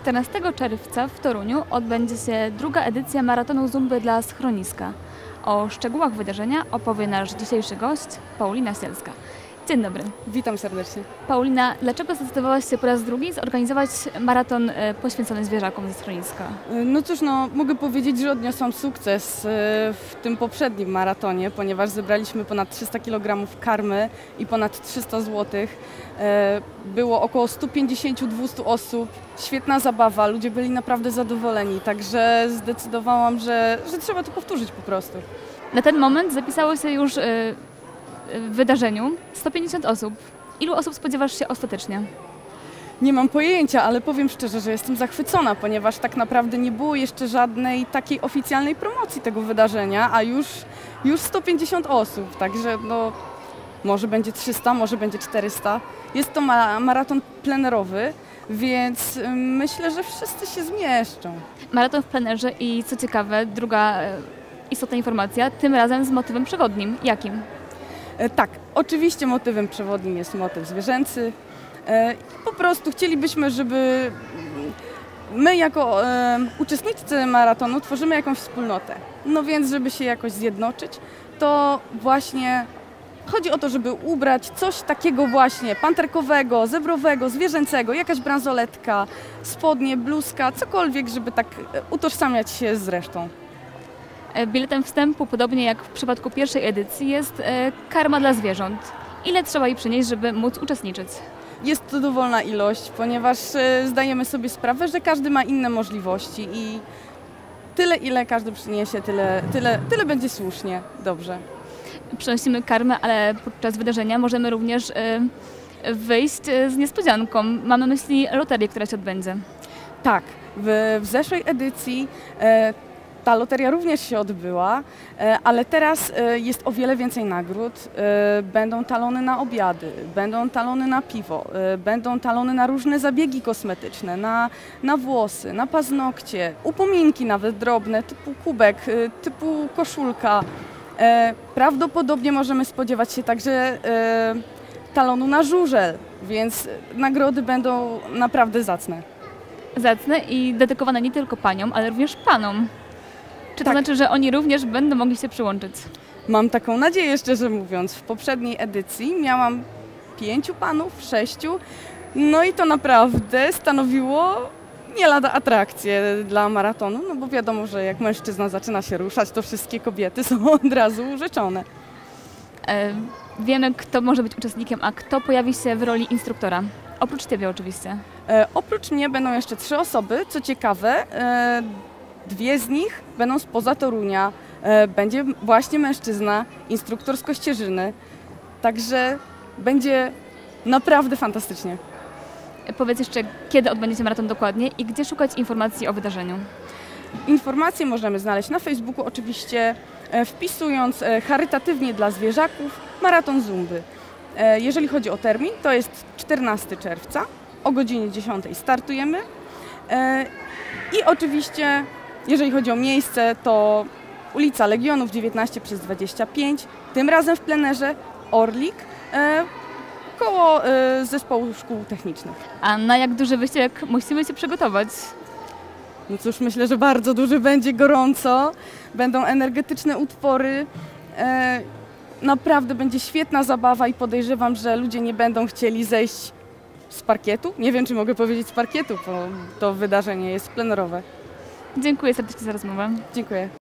14 czerwca w Toruniu odbędzie się druga edycja maratonu Zumby dla schroniska. O szczegółach wydarzenia opowie nasz dzisiejszy gość, Paulina Sielska. Dzień dobry. Witam serdecznie. Paulina, dlaczego zdecydowałaś się po raz drugi zorganizować maraton e, poświęcony zwierzakom ze schroniska? No cóż, no, mogę powiedzieć, że odniosłam sukces e, w tym poprzednim maratonie, ponieważ zebraliśmy ponad 300 kg karmy i ponad 300 zł. Było około 150-200 osób, świetna zabawa, ludzie byli naprawdę zadowoleni, także zdecydowałam, że, że trzeba to powtórzyć po prostu. Na ten moment zapisało się już e, wydarzeniu 150 osób. Ilu osób spodziewasz się ostatecznie? Nie mam pojęcia, ale powiem szczerze, że jestem zachwycona, ponieważ tak naprawdę nie było jeszcze żadnej takiej oficjalnej promocji tego wydarzenia, a już, już 150 osób, także no, może będzie 300, może będzie 400. Jest to ma maraton plenerowy, więc y, myślę, że wszyscy się zmieszczą. Maraton w plenerze i co ciekawe, druga e, istotna informacja, tym razem z motywem przewodnim. Jakim? E, Tak, oczywiście motywem przewodnim jest motyw zwierzęcy. E, Po prostu chcielibyśmy, żeby my jako e, uczestnicy maratonu tworzymy jakąś wspólnotę. No więc, żeby się jakoś zjednoczyć, to właśnie chodzi o to, żeby ubrać coś takiego właśnie panterkowego, zebrowego, zwierzęcego, jakaś bransoletka, spodnie, bluzka, cokolwiek, żeby tak utożsamiać się z resztą. E, Biletem wstępu, podobnie jak w przypadku pierwszej edycji, jest e, karma dla zwierząt. Ile trzeba jej przynieść, żeby móc uczestniczyć? Jest to dowolna ilość, ponieważ e, zdajemy sobie sprawę, że każdy ma inne możliwości i tyle, ile każdy przyniesie, tyle, tyle, tyle będzie słusznie, dobrze. Przynosimy karmę, ale podczas wydarzenia możemy również wyjść z niespodzianką. Mamy na myśli loterię, która się odbędzie. Tak, w, w zeszłej edycji e, ta loteria również się odbyła, e, ale teraz e, jest o wiele więcej nagród. E, będą talony na obiady, będą talony na piwo, będą talony na różne zabiegi kosmetyczne, na, na włosy, na paznokcie, upominki nawet drobne, typu kubek, typu koszulka. Prawdopodobnie możemy spodziewać się także talonu na żużel, więc nagrody będą naprawdę zacne. Zacne i dedykowane nie tylko paniom, ale również panom. Czy to Tak. znaczy, że oni również będą mogli się przyłączyć? Mam taką nadzieję, szczerze mówiąc. W poprzedniej edycji miałam pięciu panów, sześciu. No i to naprawdę stanowiło nie lada atrakcję dla maratonu, no bo wiadomo, że jak mężczyzna zaczyna się ruszać, to wszystkie kobiety są od razu urzeczone. E, Wiemy, kto może być uczestnikiem, a kto pojawi się w roli instruktora. Oprócz Ciebie oczywiście. E, oprócz mnie będą jeszcze trzy osoby. Co ciekawe, e, dwie z nich będą spoza Torunia. E, będzie właśnie mężczyzna, instruktor z Kościerzyny. Także będzie naprawdę fantastycznie. E, Powiedz jeszcze, kiedy odbędzie się maraton dokładnie i gdzie szukać informacji o wydarzeniu. Informacje możemy znaleźć na Facebooku, oczywiście e, wpisując charytatywnie dla zwierzaków maraton Zumby. Jeżeli chodzi o termin, to jest 14 czerwca o godzinie 10 startujemy. I oczywiście, jeżeli chodzi o miejsce, to ulica Legionów 19 przez 25, tym razem w plenerze Orlik, e, koło e, zespołu szkół technicznych. A na jak duży wysiłek musimy się przygotować? No cóż, myślę, że bardzo duży będzie gorąco, będą energetyczne utwory. E, naprawdę będzie świetna zabawa i podejrzewam, że ludzie nie będą chcieli zejść z parkietu. Nie wiem, czy mogę powiedzieć z parkietu, bo to wydarzenie jest plenerowe. Dziękuję serdecznie za rozmowę. Dziękuję.